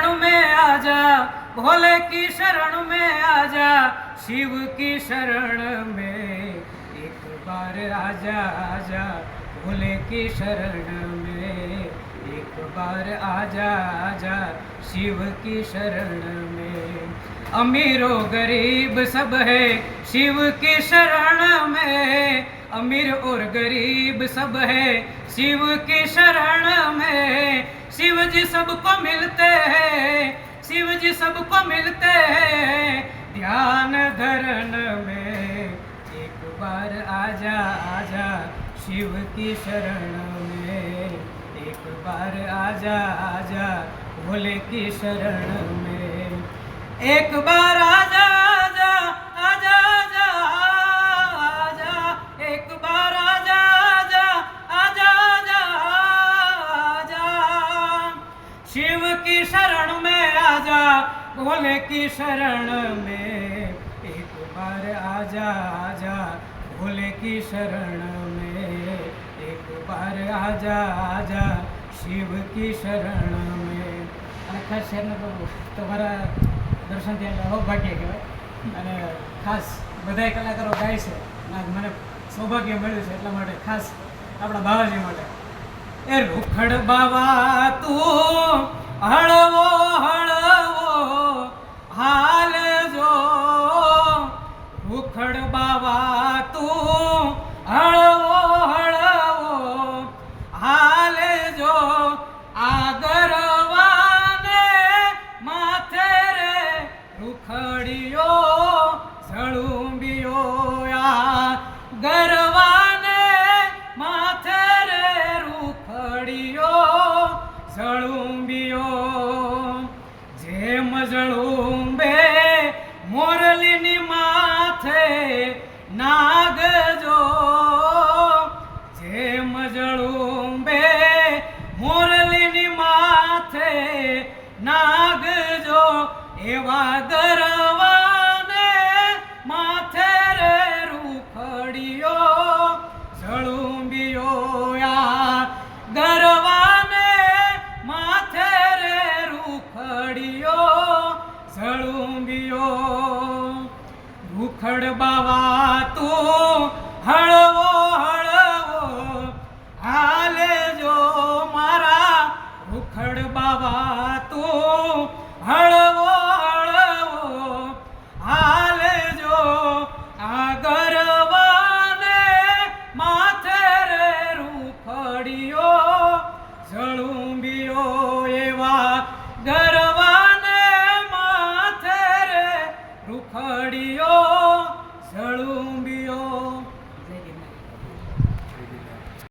शरण में आजा, भोले की शरण में आजा, शिव की शरण में एक बार आजा आजा, भोले की शरण में एक बार आजा आजा, शिव की शरण में। अमीरो गरीब सब है, शिव की शरण में। अमीर और गरीब सब है, शिव की शरण में। शिव जी सबको मिलते हैं शिव जी सबको मिलते हैं ध्यान धरन में एक बार आजा आजा शिव की शरण में एक बार आजा आजा भोले की शरण में एक बार शिव की शरण में आजा भोले की शरण में एक बार आजा आजा भोले की शरण में एक बार आजा आजा शिव की शरण में અને ખાસ શહેરના લોકો તમારા દર્શન ત્યાં સૌભાગ્ય કહેવાય અને ખાસ બધાય કલાકારો ગાય છે અને આજ મને સૌભાગ્ય મળ્યું છે એટલા માટે ખાસ આપણા બાવાજી માટે એ રૂખડ બાવા તું હળવો હળવો હાલ જો રૂખડ બાવા ઝળુંબિયો જેમ ઝળુંબે મોરલીની માથે નાગજો, જેમ ઝળુંબે મોરલીની માથે નાગજો, એવા ગરવાને માથે રે ઝળુંબિયો રૂખડિયો ઝળુંબિયો ભૂખડ બાવા તું હળવો હળવો. હાલે જો મારા ભૂખડ બાવા. માથે રે રૂખડિયો ઝળુંબિયો